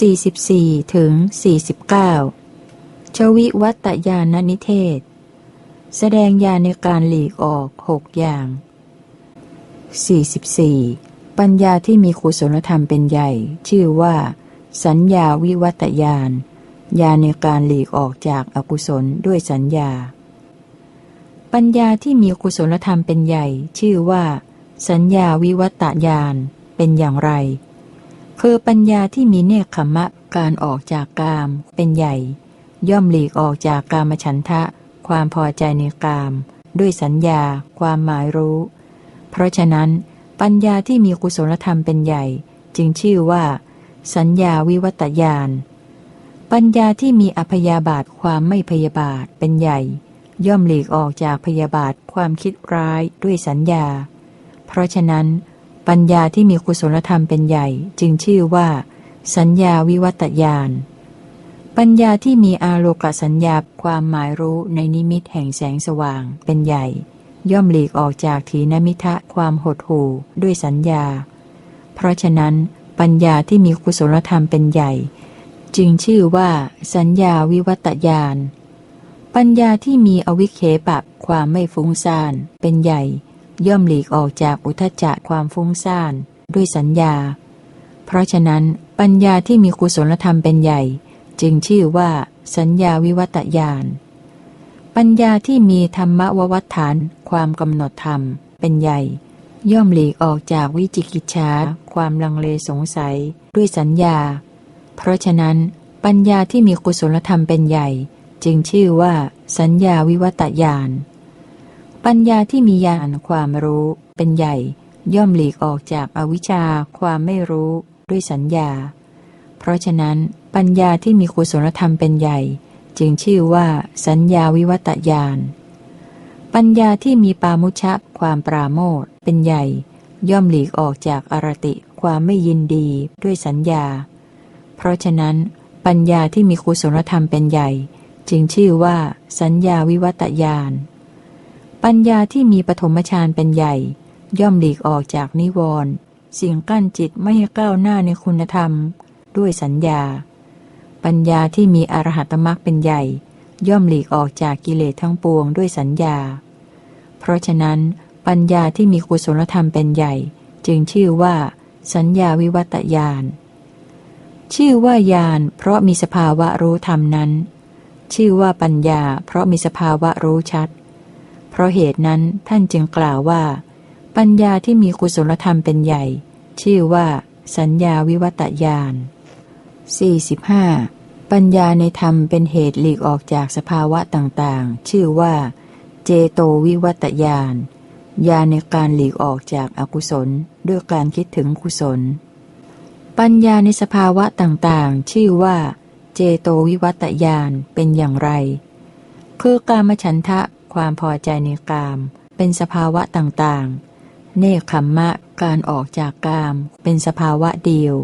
44ถึง49 ชวิวัตยานนิเทศ แสดงยาในการหลีกออกหกอย่าง 44. ปัญญาที่มีกุศลธรรมเป็นใหญ่ ชื่อว่า สัญญาวิวัตยานยาในการหลีกออกจากอากุศลด้วยสัญญา ปัญญาที่มีกุศลธรรมเป็นใหญ่ ชื่อว่า สัญญาวิวัตยานเป็นอย่างไร คือปัญญาที่มีเนคขมะการออกจากกาม เป็นใหญ่ ย่อมหลีกออกจากกามฉันทะ ความพอใจในกาม ด้วยสัญญา ความหมายรู้ เพราะฉะนั้น ปัญญาที่มีกุศลธรรมเป็นใหญ่ จึงชื่อว่า สัญญาวิวัตยานปัญญาที่มีอภยาบาทความไม่พยาบาทเป็นใหญ่ ย่อมหลีกออกจากพยาบาทความคิดร้ายด้วยสัญญา เพราะฉะนั้น ปัญญาที่มีกุศลธรรมเป็นใหญ่ จึงชื่อว่า สัญญาวิวัตยานปัญญาที่มีอาโลกสัญญาความหมายรู้ในนิมิตแห่งแสงสว่างเป็นใหญ่ ย่อมหลีกออกจากถีนมิทะความหดหู่ด้วยสัญญา เพราะฉะนั้น ปัญญาที่มีกุศลธรรมเป็นใหญ่ จึงชื่อว่า สัญญาวิวัตยานปัญญาที่มีอวิเคปะความไม่ฟุ้งซ่านเป็นใหญ่ ย่อมหลีกออกจากอุทจจะความฟุ้งซ่านด้วยสัญญา เพราะฉะนั้นปัญญาที่มีกุศลธรรมเป็นใหญ่ จึงชื่อว่า สัญญาวิวัตยาน ปัญญาที่มีธรรมววัฏฐาน ความกำหนดธรรมเป็นใหญ่ ย่อมหลีกออกจากวิจิกิจฉาความลังเลสงสัย ด้วยสัญญา เพราะฉะนั้น ปัญญาที่มีกุศลธรรมเป็นใหญ่ จึงชื่อว่า สัญญาวิวัตญาณ ปัญญาที่มีญาณความรู้เป็นใหญ่ ย่อมหลีกออกจากอวิชชาความไม่รู้ด้วยสัญญา เพราะฉะนั้นปัญญาที่มีกุศลธรรมเป็นใหญ่ จึงชื่อว่าสัญญาวิวัตญาณปัญญาที่มีปามุชะความปราโมทเป็นใหญ่ ย่อมหลีกออกจากอารติความไม่ยินดีด้วยสัญญา เพราะฉะนั้น ปัญญาที่มีกุศลธรรมเป็นใหญ่ จึงชื่อว่า สัญญาวิวัตยาน ปัญญาที่มีปฐมฌานเป็นใหญ่ ย่อมหลีกออกจากนิวรณ์สิ่งกั้นจิตไม่ให้ก้าวหน้าในคุณธรรม ด้วยสัญญา ปัญญาที่มีอรหัตมรักเป็นใหญ่ ย่อมหลีกออกจากกิเลสทั้งปวงด้วยสัญญา เพราะฉะนั้น ปัญญาที่มีกุศลธรรมเป็นใหญ่ จึงชื่อว่า สัญญาวิวัตยานชื่อว่าญาณเพราะมีสภาวะรู้ธรรมนั้น ชื่อว่าปัญญา เพราะมีสภาวะรู้ชัด เพราะเหตุนั้นท่านจึงกล่าวว่า ปัญญาที่มีกุศลธรรมเป็นใหญ่ ชื่อว่า สัญญาวิวัตญาณ 45. ปัญญาในธรรมเป็นเหตุหลีกออกจากสภาวะต่างๆ ชื่อว่า เจโตวิวัตญาณญาณในการหลีกออกจากอากุศลด้วยการคิดถึงกุศล ปัญญาในสภาวะต่างๆ ชื่อว่า เจโตวิวัตยานเป็นอย่างไร คือการมฉันทะ ความพอใจในกาม เป็นสภาวะต่างๆ เนคขมมะ การออกจากกาม เป็นสภาวะเดียว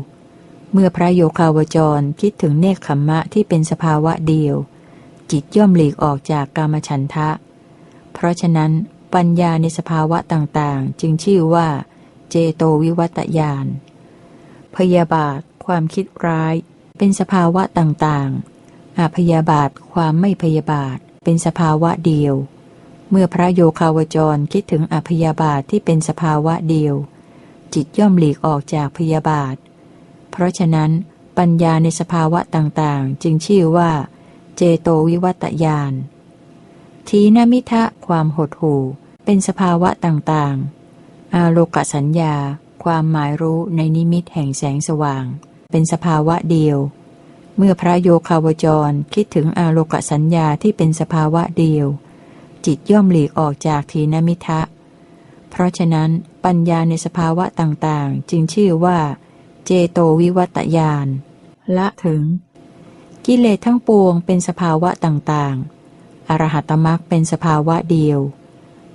เมื่อพระโยคาวจรคิดถึงเนคขมมะที่เป็นสภาวะเดียว จิตย่อมหลีกออกจากกามฉันทะ เพราะฉะนั้นปัญญาในสภาวะต่างๆ จึงชื่อว่า เจโตวิวัตยาน พยาบาท ความคิดร้าย เป็นสภาวะต่างๆอาพยาบาท ความไม่พยาบาท เป็นสภาวะเดียว เมื่อพระโยคาวจรคิดถึงอพยาบาทที่เป็นสภาวะเดียว จิตย่อมหลีกออกจากพยาบาท เพราะฉะนั้น ปัญญาในสภาวะต่างๆ จึงชื่อว่า เจโตวิวัตยานทีนมิทะความหดหู่ เป็นสภาวะต่างๆ อาโลกสัญญา ความหมายรู้ในนิมิตแห่งแสงสว่าง เป็นสภาวะเดียว เมื่อพระโยคาวจรคิดถึงอาโลกสัญญาที่เป็นสภาวะเดียว จิตย่อมหลีกออกจากทีนมิทะ เพราะฉะนั้นปัญญาในสภาวะต่างๆ จึงชื่อว่า เจโตวิวัตยานละถึง กิเลสทั้งปวงเป็นสภาวะต่างๆ อรหัตมรักเป็นสภาวะเดียว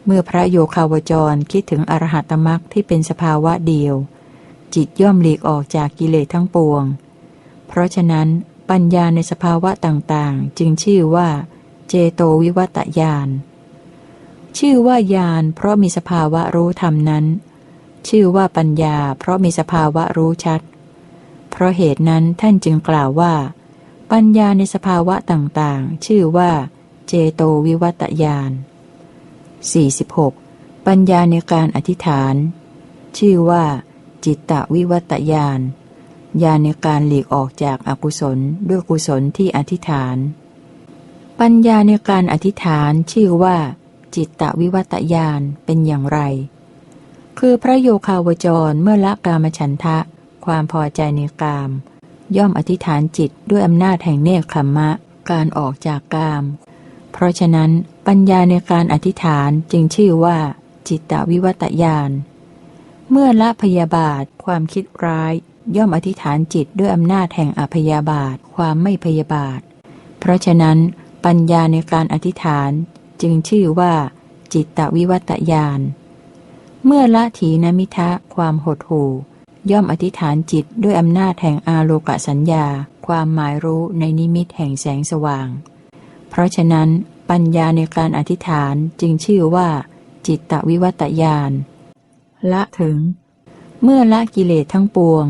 เมื่อพระโยคาวจรคิดถึงอรหัตมรักที่เป็นสภาวะเดียว จิตย่อมหลีกออกจากกิเลสทั้งปวง เพราะฉะนั้นปัญญาในสภาวะต่างๆ จึงชื่อว่า เจโตวิวัตยาน ชื่อว่าญาณเพราะมีสภาวะรู้ธรรมนั้น ชื่อว่าปัญญา เพราะมีสภาวะรู้ชัด เพราะเหตุนั้นท่านจึงกล่าวว่า ปัญญาในสภาวะต่างๆ ชื่อว่า เจโตวิวัตยาน 46. ปัญญาในการอธิษฐาน ชื่อว่า จิตตวิวัตยานญาณในการหลีกออกจากอากุศลด้วยกุศลที่อธิษฐาน ปัญญาในการอธิษฐานชื่อว่า จิตตวิวัตยานเป็นอย่างไร คือพระโยคาวจรเมื่อละกามฉันทะ ความพอใจในกาม ย่อมอธิษฐานจิตด้วยอำนาจแห่งเนคขมมะ การออกจากกาม เพราะฉะนั้นปัญญาในการอธิษฐานจึงชื่อว่า จิตตวิวัตยานเมื่อละพยาบาท ความคิดร้าย ย่อมอธิษฐานจิตด้วยอำนาจแห่งอภยาบาท ความไม่พยาบาท เพราะฉะนั้นปัญญาในการอธิษฐาน จึงชื่อว่า จิตตวิวัตยาน เมื่อละถีนมิทะความหดหู่ ย่อมอธิษฐานจิตด้วยอำนาจแห่งอาโลกสัญญา ความหมายรู้ในนิมิตแห่งแสงสว่าง เพราะฉะนั้นปัญญาในการอธิษฐานจึงชื่อว่า จิตตวิวัตยานละถึง เมื่อละกิเลสทั้งปวง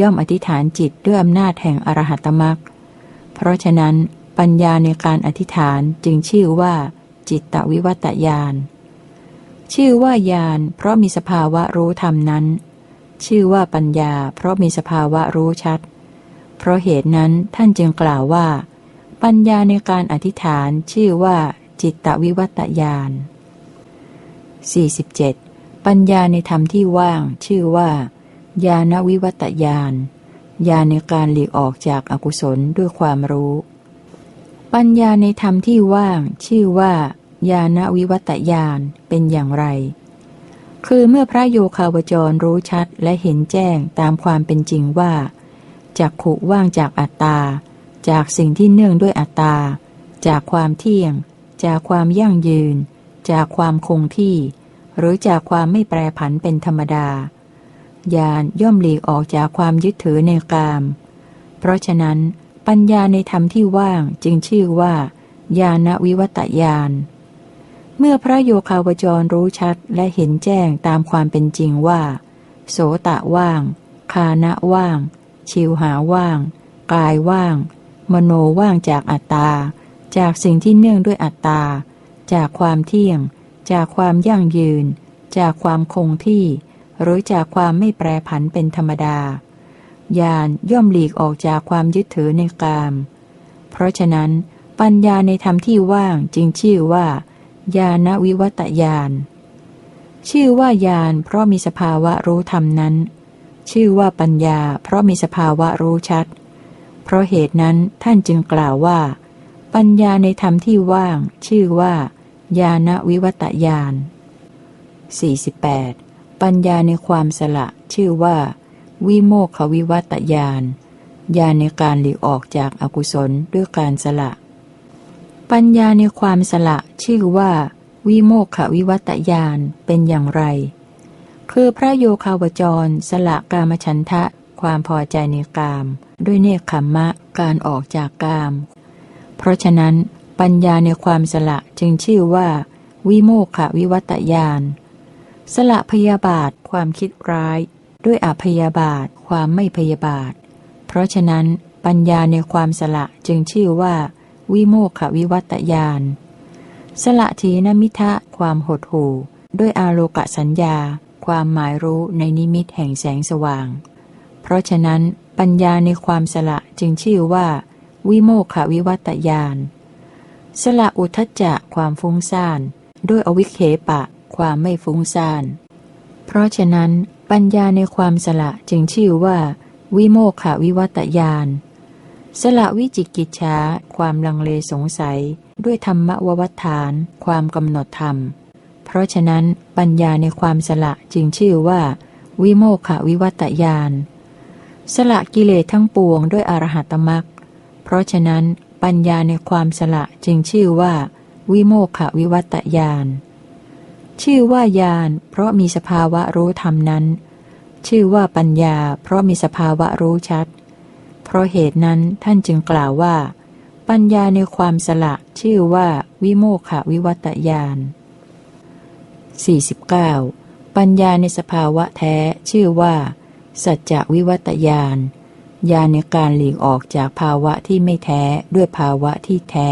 ย่อมอธิษฐานจิตด้วยอำนาจแห่งอรหัตมรักเพราะฉะนั้นปัญญาในการอธิษฐานจึงชื่อว่า จิตตวิวัตยาน ชื่อว่าญาณเพราะมีสภาวะรู้ธรรมนั้น ชื่อว่าปัญญา เพราะมีสภาวะรู้ชัด เพราะเหตุนั้นท่านจึงกล่าวว่า ปัญญาในการอธิษฐานชื่อว่าจิตตวิวัตยาน 47. ปัญญาในธรรมที่ว่าง ชื่อว่า ญาณวิวัตยานญาณในการหลีกออกจากอากุศลด้วยความรู้ ปัญญาในธรรมที่ว่าง ชื่อว่า ญาณวิวัตยานเป็นอย่างไร คือเมื่อพระโยคาวจรรู้ชัดและเห็นแจ้งตามความเป็นจริงว่าจากขุว่างจากอัตตา จากสิ่งที่เนื่องด้วยอัตตา จากความเที่ยง จากความยั่งยืน จากความคงที่ หรือจากความไม่แปรผันเป็นธรรมดาญาณย่อมหลีกออกจากความยึดถือในกาม เพราะฉะนั้นปัญญาในธรรมที่ว่างจึงชื่อว่าญาณวิวัตญาณ เมื่อพระโยคาวจรรู้ชัดและเห็นแจ้งตามความเป็นจริงว่า โสตะว่าง คานะว่าง ชิวหาว่าง กายว่าง มโนว่างจากอัตตา จากสิ่งที่เนื่องด้วยอัตตา จากความเที่ยง จากความยั่งยืน จากความคงที่ หรือจากความไม่แปรผันเป็นธรรมดาญาณย่อมหลีกออกจากความยึดถือในกาม เพราะฉะนั้น ปัญญาในธรรมที่ว่างจึงชื่อว่า ญาณวิวัตญาณ ชื่อว่าญาณเพราะมีสภาวะรู้ธรรมนั้น ชื่อว่าปัญญา เพราะมีสภาวะรู้ชัด เพราะเหตุนั้นท่านจึงกล่าวว่า ปัญญาในธรรมที่ว่าง ชื่อว่าญาณวิวัตญาณ 48. ปัญญาในความสละ ชื่อว่า วิโมกขวิวัตญาณญาณในการหลีกออกจากอากุศลด้วยการสละ ปัญญาในความสละชื่อว่า วิโมกขวิวัตญาณเป็นอย่างไร คือพระโยคาวจรสละกามฉันทะ ความพอใจในกาม ด้วยเนคขมมะการออกจากกาม เพราะฉะนั้น ปัญญาในความสละจึงชื่อว่า วิโมกขวิวัตญาณสละพยาบาทความคิดร้าย ด้วยอพยาบาทความไม่พยาบาท เพราะฉะนั้นปัญญาในความสละจึงชื่อว่า วิโมกขวิวัตญาณสละทีนมิทะความหดหู่ ด้วยอาโลกสัญญา ความหมายรู้ในนิมิตแห่งแสงสว่าง เพราะฉะนั้นปัญญาในความสละจึงชื่อว่า วิโมกขวิวัตญาณสละอุทจจะความฟุ้งซ่าน ด้วยอวิเคปะ ความไม่ฟุ้งซ่าน เพราะฉะนั้นปัญญาในความสละจึงชื่อว่า วิโมกขวิวัตญาณ สละวิจิกิจฉาความลังเลสงสัย ด้วยธรรมววัฏฐาน ความกำหนดธรรม เพราะฉะนั้นปัญญาในความสละจึงชื่อว่า วิโมกขวิวัตญาณสละกิเลสทั้งปวงด้วยอรหัตมรักเพราะฉะนั้นปัญญาในความสละจึงชื่อว่า วิโมกขวิวัตญาณชื่อว่าญาณเพราะมีสภาวะรู้ธรรมนั้น ชื่อว่าปัญญา เพราะมีสภาวะรู้ชัด ราะเหตุนั้นท่านจึงกล่าวว่า ปัญญาในความสละชื่อว่าวิโมกขวิวัตญาณ 49. ปัญญาในสภาวะแท้ชื่อว่า สัจจวิวัตญาณญาณในการหลีกออกจากภาวะที่ไม่แท้ด้วยภาวะที่แท้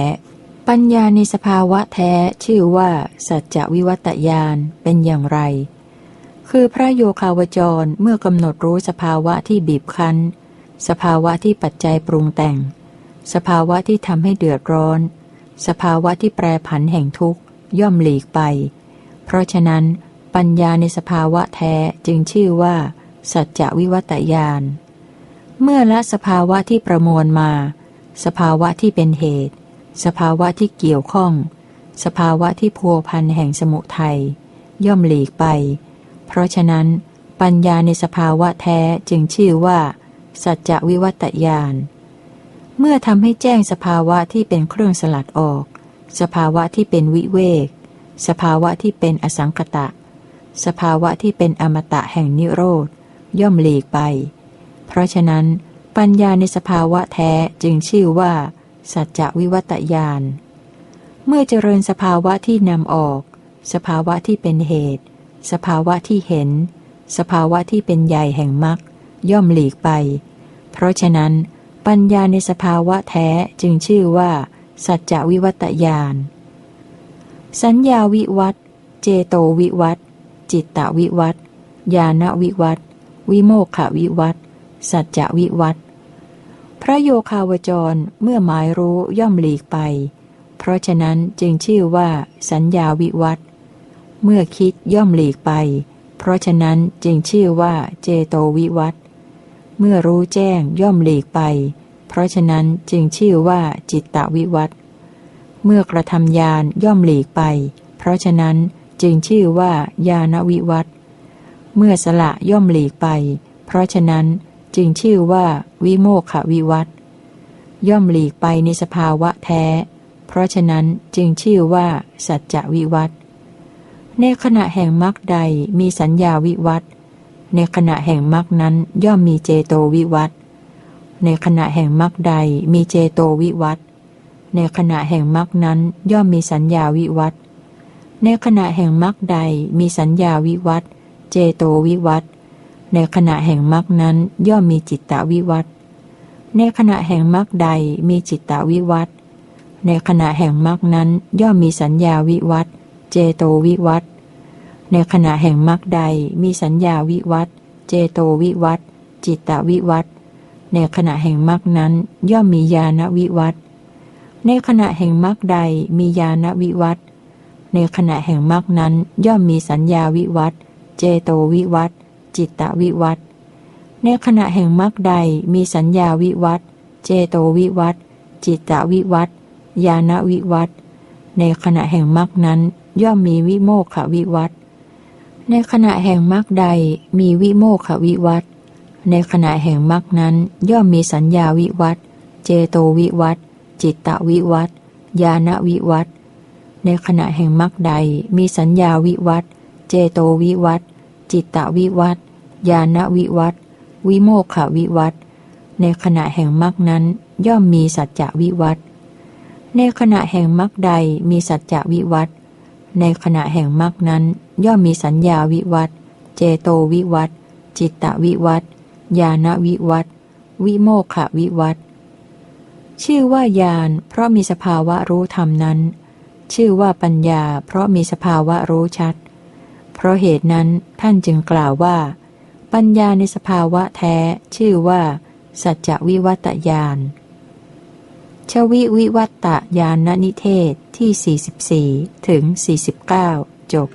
ปัญญาในสภาวะแท้ชื่อว่า สัจจวิวัตญาณเป็นอย่างไร คือพระโยคาวจรเมื่อกำหนดรู้สภาวะที่บีบคั้น สภาวะที่ปัจจัยปรุงแต่ง สภาวะที่ทำให้เดือดร้อน สภาวะที่แปรผันแห่งทุกข์ย่อมหลีกไป เพราะฉะนั้น ปัญญาในสภาวะแท้จึงชื่อว่า สัจจวิวัตญาณเมื่อละสภาวะที่ประมวลมา สภาวะที่เป็นเหตุ สภาวะที่เกี่ยวข้อง สภาวะที่พัวพันแห่งสมุทัยย่อมหลีกไป เพราะฉะนั้น ปัญญาในสภาวะแท้จึงชื่อว่า สัจจวิวัตญาณเมื่อทำให้แจ้งสภาวะที่เป็นเครื่องสลัดออก สภาวะที่เป็นวิเวก สภาวะที่เป็นอสังกตะ สภาวะที่เป็นอมตะแห่งนิโรธ ย่อมหลีกไป เพราะฉะนั้น ปัญญาในสภาวะแท้จึงชื่อว่า สัจจวิวัตยาน เมื่อเจริญสภาวะที่นำออก สภาวะที่เป็นเหตุ สภาวะที่เห็น สภาวะที่เป็นใหญ่แห่งมรรค ย่อมหลีกไป เพราะฉะนั้น ปัญญาในสภาวะแท้จึงชื่อว่า สัจจวิวัตยาน สัญญาวิวัตเจโตวิวัตจิตตวิวัตญาณวิวัตวิโมกขวิวัตสัจจวิวัตพระโยคาวจรเมื่อหมายรู้ย่อมหลีกไป เพราะฉะนั้นจึงชื่อว่า สัญญาวิวัตเมื่อคิดย่อมหลีกไป เพราะฉะนั้นจึงชื่อว่าเจโตวิวัต เมื่อรู้แจ้งย่อมหลีกไป เพราะฉะนั้นจึงชื่อว่าจิตตวิวัตเมื่อกระทำยานย่อมหลีกไป เพราะฉะนั้นจึงชื่อว่าญาณวิวัตเมื่อสละย่อมหลีกไป เพราะฉะนั้นจึงชื่อว่าวิโมกขวิวัตย่อมหลีกไปในสภาวะแท้ เพราะฉะนั้นจึงชื่อว่าสัจจวิวัตในขณะแห่งมรรคใดมีสัญญาวิวัต ในขณะแห่งมรคนั้นย่อมมีเจโตวิวัตในขณะแห่งมรคใดมีเจโตวิวัตในขณะแห่งมรรคนั้นย่อมมีสัญญาวิวัตในขณะแห่งมรรคใดมีสัญญาวิวัตเจโตวิวัตในขณะแห่งมรรคนั้นย่อมมีจิตตวิวัตในขณะแห่งมรรคใดมีจิตตวิวัตในขณะแห่งมรรคนั้นย่อมมีสัญญาวิวัตเจโตวิวัต ในขณะแห่งมรรคใดมีสัญญาวิวัตเจโตวิวัตจิตตวิวัตในขณะแห่งมรรคนั้นย่อมมีญาณวิวัตในขณะแห่งมรรคใดมีญาณวิวัตในขณะแห่งมรรคนั้นย่อมมีสัญญาวิวัตเจโตวิวัตจิตตวิวัตในขณะแห่งมรรคใดมีสัญญาวิวัตเจโตวิวัตจิตตวิวัตญาณวิวัตในขณะแห่งมรรคนั้นย่อมมีวิโมกขวิวัต ในขณะแห่งมรรคใดมีวิโมกขวิวัตในขณะแห่งมรรคนั้นย่อมมีสัญญาวิวัตเจโตวิวัตจิตตวิวัตญาณวิวัตในขณะแห่งมรรคใดมีสัญญาวิวัตเจโตวิวัตจิตตวิวัตญาณวิวัตวิโมกขวิวัตในขณะแห่งมรรคนั้นย่อมมีสัจจวิวัตในขณะแห่งมรรคใดมีสัจจวิวัตในขณะแห่งมรรคนั้น ย่อมมีสัญญาวิวัตเจโตวิวัตจิตตวิวัตญาณวิวัตวิโมกขวิวัตชื่อว่าญาณเพราะมีสภาวะรู้ธรรมนั้น ชื่อว่าปัญญา เพราะมีสภาวะรู้ชัด เพราะเหตุนั้นท่านจึงกล่าวว่า ปัญญาในสภาวะแท้ ชื่อว่า สัจจวิวัตยานชวิวิวัตตยานนิเทศที่ 44 ถึง 49 จบ